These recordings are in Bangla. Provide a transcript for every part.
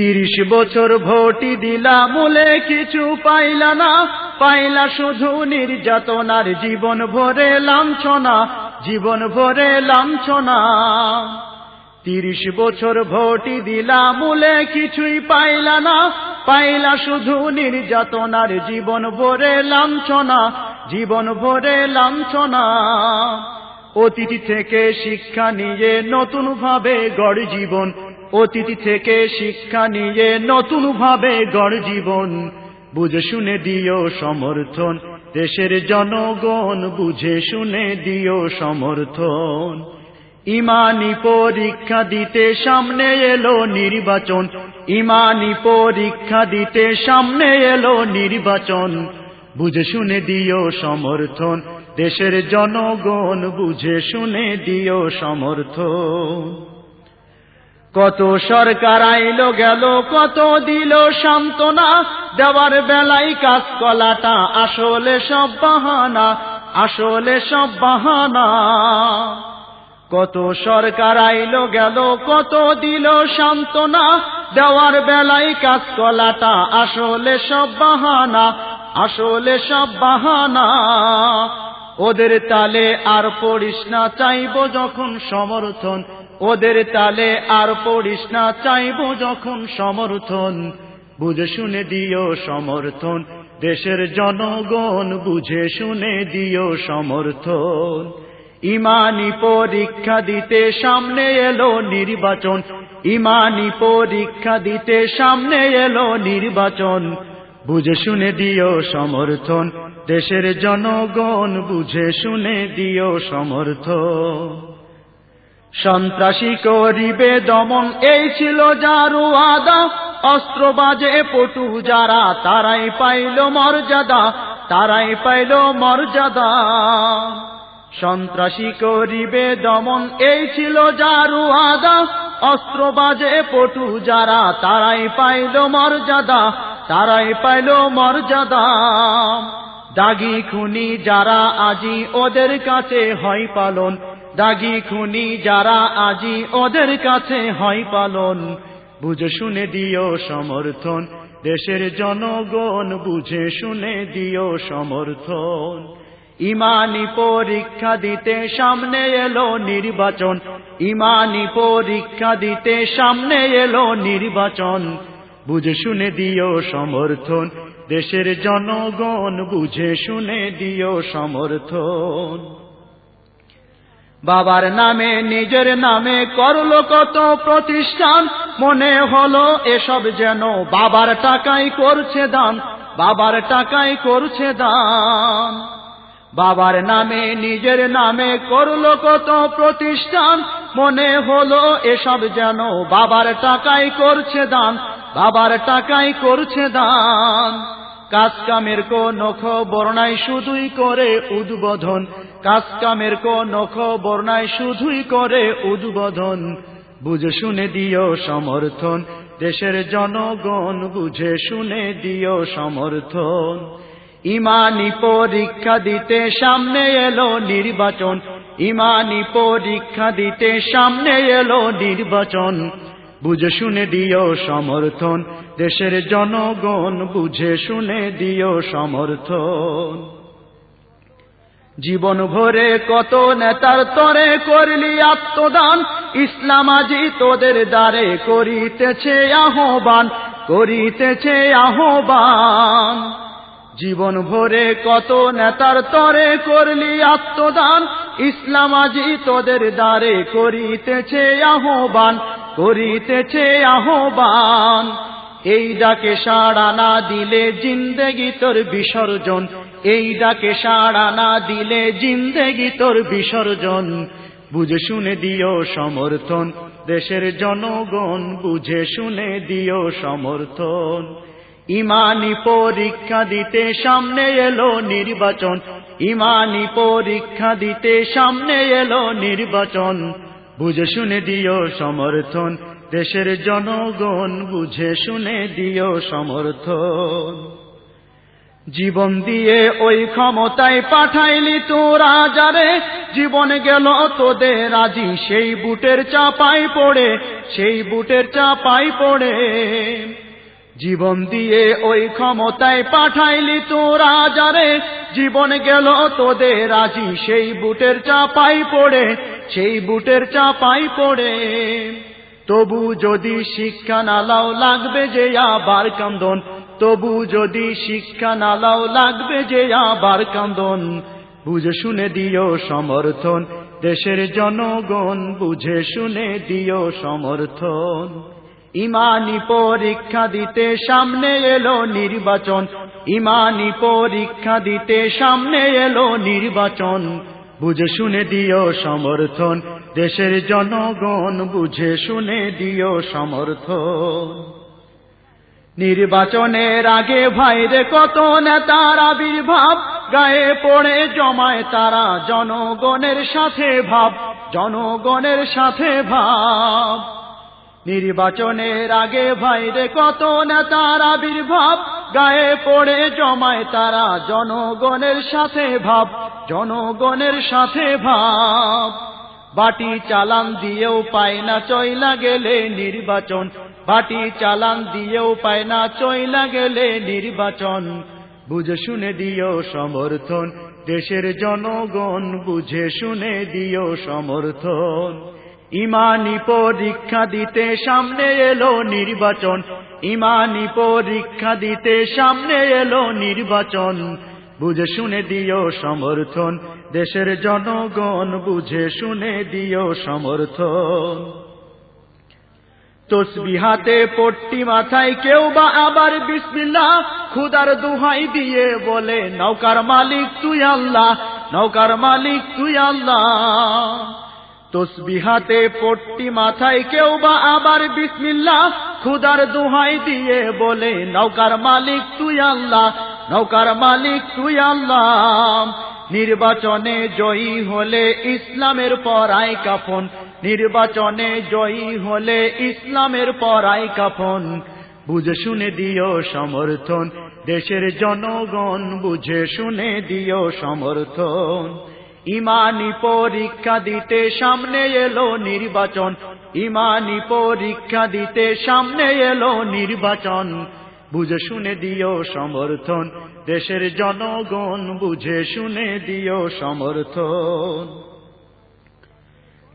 তিরিশ বছর ভোটি দিলা মূলে কিছু পাইলা না। পাইলা শুধু নির্যাতনার জীবন ভরে লাঞ্ছনা, জীবন ভরে লাঞ্ছনা। তিরিশ বছর ভোটি দিলা মূলে কিছুই পাইলা না। পাইলা শুধু নির্যাতনার জীবন ভরে লাঞ্ছনা, জীবন ভরে লাঞ্ছনা। অতীত থেকে শিক্ষা নিয়ে নতুন ভাবে গড় জীবন অতীত থেকে শিক্ষা নিয়ে নতুন ভাবে গড় জীবন। বুঝে শুনে দিও সমর্থন, দেশের জনগণ বুঝে শুনে দিও সমর্থন। ইমানি পরীক্ষা দিতে সামনে এলো নির্বাচন, ইমানি পরীক্ষা দিতে সামনে এলো নির্বাচন। বুঝে শুনে দিও সমর্থন, দেশের জনগণ বুঝে শুনে দিও সমর্থন। কত সরকার আইলো গেল, কত দিল সান্ত্বনা। দেওয়ার বেলায় কাজ কলাটা আসলে সব বাহানা, আসলে সব বাহানা। কত সরকার আইলো গেল, কত দিল সান্ত্বনা। দেওয়ার বেলায় কাজ কলাটা আসলে সব বাহানা, আসলে সব বাহানা। ওদের তালে আর পড়িস না, চাইব যখন সমর্থন। ওদের তালে আর পড়িস না, চাইব যখন সমর্থন। বুঝে শুনে দিও সমর্থন, দেশের জনগণ বুঝে শুনে দিও সমর্থন। ইমানি পরীক্ষা দিতে সামনে এলো নির্বাচন। ইমানি পরীক্ষা দিতে সামনে এলো নির্বাচন। বুঝে শুনে দিও সমর্থন। দেশের জনগণ বুঝে শুনে দিও সমর্থন। সন্ত্রাসী করিবে দমন, এই ছিল যারু আদা অস্ত্র বাজে পটু যারা, তারাই পাইল মর্যাদা, তারাই পাইল মর্যাদা। সন্ত্রাসী করিবে দমন, এই ছিল যারু আদা অস্ত্র বাজে পটু যারা, তারাই পাইল মর্যাদা। তারাই পাইল মর্যাদা। দাগি খুনি যারা আজি ওদের কাছে হয় পালন, দাগি খুনি যারা আজি ওদের কাছে হয় পালন। বুঝে শুনে দিও সমর্থন, দেশের জনগণ বুঝে শুনে দিও সমর্থন। ইমানি পরীক্ষা দিতে সামনে এলো নির্বাচন, ইমানি পরীক্ষা দিতে সামনে এলো নির্বাচন। বুঝে শুনে দিও সমর্থন। দেশের জনগণ বুঝে শুনে দিও সমর্থন। বাবার নামে, নিজের নামে করল কত প্রতিষ্ঠান। মনে হলো এসব যেন বাবার টাকাই করছে দান, বাবার টাকাই করছে দান। বাবার নামে, নিজের নামে করল কত প্রতিষ্ঠান। মনে হলো এসব যেন বাবার টাকাই করছে দান বাবার টাকাই করছে দান। কাজ কামের কোন খবর নাই, শুধুই করে উদ্বোধন। কাজ কামের কোন খবর নাই, শুধুই করে উদ্বোধন। বুঝে শুনে দিও সমর্থন, দেশের জনগণ বুঝে শুনে দিও সমর্থন। ইমানি পরীক্ষা দিতে সামনে এলো নির্বাচন, ইমানি পরীক্ষা দিতে সামনে এলো নির্বাচন। বুঝে শুনে দিও সমর্থন। দেশের জনগণ বুঝে শুনে দিও সমর্থন। জীবন ভরে কত নেতার তরে করলি আত্মদান। ইসলাম আজি তোদের দ্বারে করিতেছে আহ্বান করিতেছে আহ্বান। জীবন ভরে কত নেতার তরে করলি আত্মদান। ইসলাম আজি তোদের দ্বারে করিতেছে আহ্বান করিতেছে আহ্বান। এই ডাকে সাড়া না দিলে জিন্দেগি তোর বিসর্জন। এই ডাকে সাড়া না দিলে জিন্দেগি তোর বিসর্জন। বুঝে শুনে দিও সমর্থন, দেশের জনগণ বুঝে শুনে দিও সমর্থন। ইমানি পরীক্ষা দিতে সামনে এলো নির্বাচন। ইমানি পরীক্ষা দিতে সামনে এলো নির্বাচন। বুঝে শুনে দিও সমর্থন। দেশের জনগণ বুঝে শুনে দিও সমর্থন। জীবন দিয়ে ওই ক্ষমতায় পাঠাইলি তোরা যারে। জীবন গেল তোদের আজি, সেই বুটের চাপাই পড়ে, সেই বুটের চাপাই পড়ে। জীবন দিয়ে ওই ক্ষমতায় পাঠাইলি তোরা যারে। জীবন গেল তোদের, আজি সেই বুটের চাপাই পড়ে, সেই বুটের চাপাই পড়ে। তবু যদি শিক্ষা নালাও লাগবে যে আবার কান্দন। তবু যদি শিক্ষা নালাও লাগবে যে আবার কান্দন। বুঝে শুনে দিও সমর্থন, দেশের জনগণ বুঝে শুনে দিও সমর্থন। ইমানি পরীক্ষা দিতে সামনে এলো নির্বাচন। ইমানি পরীক্ষা দিতে সামনে এলো নির্বাচন। বুঝে শুনে দিও সমর্থন, দেশের জনগণ বুঝে শুনে দিও সমর্থন। নির্বাচনের আগে ভাইরে কত নেতার আবির্ভাব, গায়ে পড়ে জমায় তারা জনগণের সাথে ভাব, জনগণের সাথে ভাব। নির্বাচনের আগে ভাইরে কত নেতার আবির্ভাব? গায়ে পড়ে জমায় তারা জনগণের সাথে ভাব, জনগণের সাথে ভাব। বাটি চালান দিয়েও পায় না চইলা গেলে নির্বাচন। বাটি চালান দিয়েও পায় না চইলা গেলে নির্বাচন। বুঝে শুনে দিও সমর্থন, দেশের জনগণ বুঝে শুনে দিও সমর্থন। ইমানি পরীক্ষা দিতে সামনে এলো নির্বাচন। ইমানি পরীক্ষা দিতে সামনে এলো নির্বাচন। বুঝে শুনে দিও সমর্থন, দেশের জনগণ বুঝে শুনে দিও সমর্থন। তসবিহাতে পট্টি মাথায়, কেউ বা আবার বিসমিল্লা খুদার দুহাই দিয়ে বলে নৌকার মালিক তুই আল্লাহ নৌকার মালিক তুই আল্লাহ। তসবিহাতে পট্টি মাথায় কেউ বা আবার বিসমিল্লা খুদার দুহাই দিয়ে বলে নৌকার মালিক তুই আল্লাহ নৌকার মালিক তুই আল্লাহ। নির্বাচনে জয়ী হলে ইসলামের পরাই কাফন, নির্বাচনে জয়ী হলে ইসলামের পরাই কাফন। বুঝে শুনে দিও সমর্থন, দেশের জনগণ বুঝে শুনে দিও সমর্থন। ইমানি পরীক্ষা দিতে সামনে এলো নির্বাচন। ইমানি পরীক্ষা দিতে সামনে এলো নির্বাচন। বুঝে শুনে দিও সমর্থন। দেশের জনগণ বুঝে শুনে দিও সমর্থন।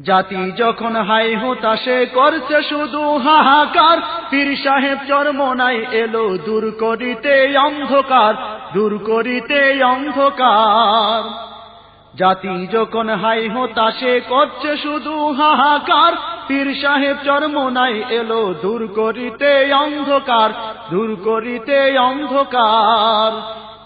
জাতি যখন হাই হতাশে করছে শুধু হাহাকার, পীর সাহেব চরমনাই এলো দূর করিতে অন্ধকার, দূর করিতে অন্ধকার। জাতি যখন হাই হতাশে করছে শুধু হাহাকার, পীর সাহেব চরমনাই এলো দূর করিতে অন্ধকার, দূর করিতে অন্ধকার।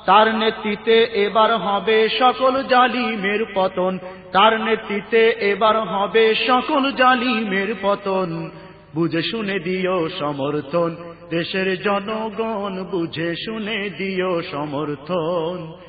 তার নেতৃত্বে এবার হবে সকল জালিমের পতন, তার নেতৃত্বে এবার হবে সকল জালিমের পতন। বুঝে শুনে দিও সমর্থন, দেশের জনগণ বুঝে শুনে দিও সমর্থন।